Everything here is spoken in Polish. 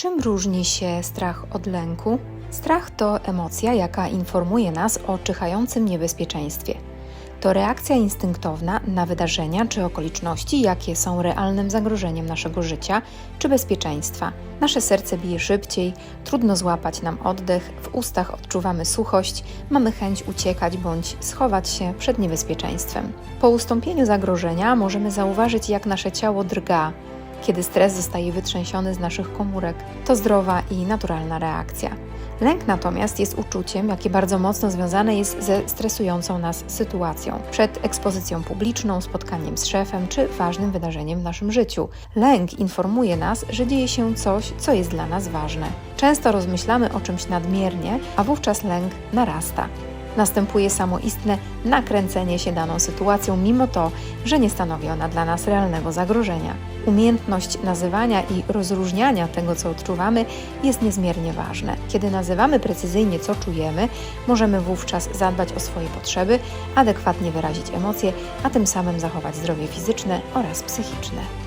Czym różni się strach od lęku? Strach to emocja, jaka informuje nas o czyhającym niebezpieczeństwie. To reakcja instynktowna na wydarzenia czy okoliczności, jakie są realnym zagrożeniem naszego życia czy bezpieczeństwa. Nasze serce bije szybciej, trudno złapać nam oddech, w ustach odczuwamy suchość, mamy chęć uciekać bądź schować się przed niebezpieczeństwem. Po ustąpieniu zagrożenia możemy zauważyć, jak nasze ciało drga, kiedy stres zostaje wytrzęsiony z naszych komórek. To zdrowa i naturalna reakcja. Lęk natomiast jest uczuciem, jakie bardzo mocno związane jest ze stresującą nas sytuacją, przed ekspozycją publiczną, spotkaniem z szefem czy ważnym wydarzeniem w naszym życiu. Lęk informuje nas, że dzieje się coś, co jest dla nas ważne. Często rozmyślamy o czymś nadmiernie, a wówczas lęk narasta. Następuje samoistne nakręcenie się daną sytuacją, mimo to, że nie stanowi ona dla nas realnego zagrożenia. Umiejętność nazywania i rozróżniania tego, co odczuwamy, jest niezmiernie ważne. Kiedy nazywamy precyzyjnie, co czujemy, możemy wówczas zadbać o swoje potrzeby, adekwatnie wyrazić emocje, a tym samym zachować zdrowie fizyczne oraz psychiczne.